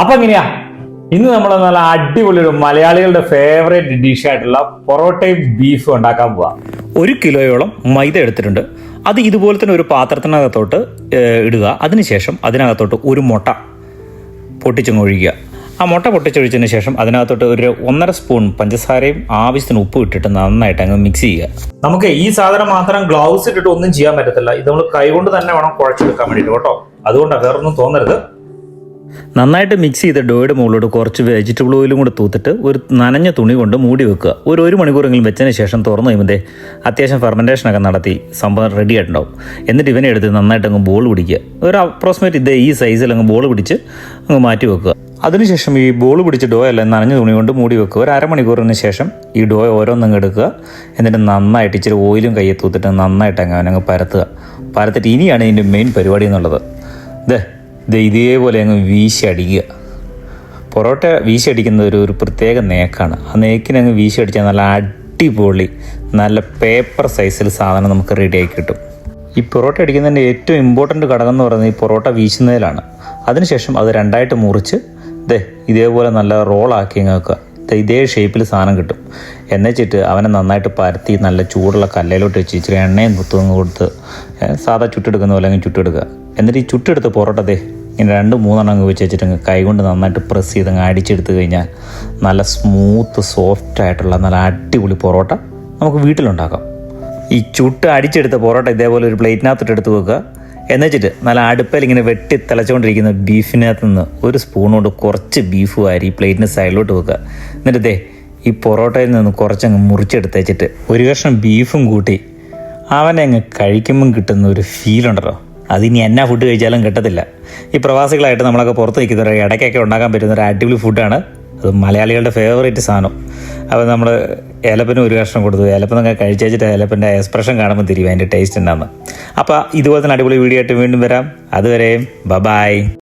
അപ്പൊ എങ്ങനെയാ ഇന്ന് നമ്മൾ നല്ല അടിപൊളി ഒരു മലയാളികളുടെ ഫേവറേറ്റ് ഡിഷായിട്ടുള്ള പൊറോട്ടയും ബീഫും ഉണ്ടാക്കാൻ പോവാ. ഒരു കിലോയോളം മൈദ എടുത്തിട്ടുണ്ട്. അത് ഇതുപോലെ തന്നെ ഒരു പാത്രത്തിനകത്തോട്ട് ഇടുക. അതിനുശേഷം അതിനകത്തോട്ട് ഒരു മുട്ട പൊട്ടിച്ചങ്ങ് ഒഴിക്കുക. ആ മുട്ട പൊട്ടിച്ചൊഴിച്ചതിന് ശേഷം അതിനകത്തോട്ട് ഒരു ഒന്നര സ്പൂൺ പഞ്ചസാരയും ആവശ്യത്തിന് ഉപ്പ് ഇട്ടിട്ട് നന്നായിട്ട് അങ്ങ് മിക്സ് ചെയ്യുക. നമുക്ക് ഈ സാധനം മാത്രം ഗ്ലൗസ് ഇട്ടിട്ട് ഒന്നും ചെയ്യാൻ പറ്റത്തില്ല. ഇത് നമ്മൾ കൈകൊണ്ട് തന്നെ വേണം കുഴച്ചെടുക്കാൻ വേണ്ടിയിട്ട് കേട്ടോ. അതുകൊണ്ടാണ് വേറൊന്നും തോന്നരുത്. നന്നായിട്ട് മിക്സ് ചെയ്ത ഡോയുടെ മുകളിലോട്ട് കുറച്ച് വെജിറ്റബിൾ ഓയിലും കൂടെ തൂത്തിട്ട് ഒരു നനഞ്ഞ തുണി കൊണ്ട് മൂടി വെക്കുക. ഒരു ഒരു മണിക്കൂറെങ്കിലും വെച്ചതിന് ശേഷം തുറന്നു കഴിയുമ്പോൾ അത്യാവശ്യം ഫെർമെന്റേഷനൊക്കെ നടത്തി സംഭവം റെഡി ആയിട്ടുണ്ടാവും. എന്നിട്ട് ഇവനെ എടുത്ത് നന്നായിട്ട് അങ്ങ് ബോൾ പിടിക്കുക. ഒരു അപ്രോക്സിമേറ്റ് ഇതേ ഈ സൈസിൽ അങ്ങ് ബോൾ പിടിച്ച് അങ്ങ് മാറ്റി വെക്കുക. അതിനുശേഷം ഈ ബോൾ പിടിച്ച ഡോ എല്ലാം നനഞ്ഞ തുണി കൊണ്ട് മൂടി വെക്കുക. ഒരു അരമണിക്കൂറിന് ശേഷം ഈ ഡോ ഓരോന്നങ്ങ് എടുക്കുക. എന്നിട്ട് നന്നായിട്ട് ഇച്ചിരി ഓയിലും കയ്യിൽ തൂത്തിട്ട് നന്നായിട്ട് അങ്ങ് അവനങ്ങ് പരത്തുക. പരത്തിട്ട് ഇനിയാണ് ഇതിന്റെ മെയിൻ പരിപാടി എന്നുള്ളത്. ഇത് ഇതേപോലെ അങ്ങ് വീശി അടിക്കുക പൊറോട്ട വീശി അടിക്കുന്നത് ഒരു ഒരു പ്രത്യേക നേക്കാണ്. ആ നേക്കിന് അങ്ങ് വീശി അടിച്ചാൽ നല്ല അടിപൊളി നല്ല പേപ്പർ സൈസിൽ സാധനം നമുക്ക് റെഡിയാക്കി കിട്ടും. ഈ പൊറോട്ട അടിക്കുന്നതിന്റെ ഏറ്റവും ഇമ്പോർട്ടന്റ് ഘടകം എന്ന് പറയുന്നത് ഈ പൊറോട്ട വീശുന്നതിലാണ്. അതിനുശേഷം അത് രണ്ടായിട്ട് മുറിച്ച് ദേ ഇതേപോലെ നല്ല റോളാക്കി അങ്ങ് ഇതേ ഷേപ്പിൽ സാധനം കിട്ടും. എന്നുവെച്ചിട്ട് അവനെ നന്നായിട്ട് പരത്തി നല്ല ചൂടുള്ള കല്ലയിലോട്ട് വെച്ച് ഇച്ചിരി എണ്ണയും കുത്തുന്നു കൊടുത്ത് സാധാ ചുട്ടെടുക്കുന്ന പോലെ അങ്ങ് ചുട്ടെടുക്കുക. എന്നിട്ട് ഈ ചുട്ടെടുത്ത പൊറോട്ടത്തെ ഇങ്ങനെ രണ്ട് മൂന്നെണ്ണം അങ്ങ് വെച്ച് വെച്ചിട്ട് കൈകൊണ്ട് നന്നായിട്ട് പ്രസ് ചെയ്ത് അങ്ങ് അടിച്ചെടുത്ത് കഴിഞ്ഞാൽ നല്ല സ്മൂത്ത് സോഫ്റ്റ് ആയിട്ടുള്ള നല്ല അടിപൊളി പൊറോട്ട നമുക്ക് വീട്ടിലുണ്ടാക്കാം. ഈ ചുട്ട് അടിച്ചെടുത്ത പൊറോട്ട ഇതേപോലെ ഒരു പ്ലേറ്റിനകത്തോട്ട് എടുത്ത് വെക്കുക. എന്നുവെച്ചിട്ട് നല്ല അടുപ്പിൽ ഇങ്ങനെ വെട്ടി തിളച്ചുകൊണ്ടിരിക്കുന്ന ബീഫിനകത്ത് നിന്ന് ഒരു സ്പൂണുകൊണ്ട് കുറച്ച് ബീഫ് വാരി പ്ലേറ്റിന് സൈഡിലോട്ട് വെക്കുക. എന്നിട്ട് ദേ ഈ പൊറോട്ടയിൽ നിന്ന് കുറച്ചങ്ങ് മുറിച്ചെടുത്ത് വെച്ചിട്ട് ഒരു കഷ്ണം ബീഫും കൂട്ടി അവനെ അങ്ങ് കഴിക്കുമ്പം കിട്ടുന്ന ഒരു ഫീൽ ഉണ്ടല്ലോ. അതിനി എന്നാ ഫുഡ് കഴിച്ചാലും കിട്ടത്തില്ല. ഈ പ്രവാസികളായിട്ട് നമ്മളൊക്കെ പുറത്ത് നിൽക്കുന്നവർ ഇടയ്ക്കൊക്കെ ഉണ്ടാക്കാൻ പറ്റുന്ന ഒരു അടിപൊളി ഫുഡാണ് അത് മലയാളികളുടെ ഫേവറേറ്റ് സാധനം. അപ്പോൾ നമ്മൾ ഏലപ്പനും ഒരു കഷ്ണം കൊടുത്തു. ഏലപ്പനൊക്കെ കഴിച്ച് വെച്ചിട്ട് ഏലപ്പന്റെ എക്സ്പ്രഷൻ കാണുമ്പോൾ തിരിയും അതിന്റെ ടേസ്റ്റ് ഉണ്ടാകുന്നത് അപ്പോൾ ഇതുപോലെ തന്നെ അടിപൊളി വീഡിയോ ആയിട്ട് വീണ്ടും വരാം. അതുവരെയും ബബായ് ബായ്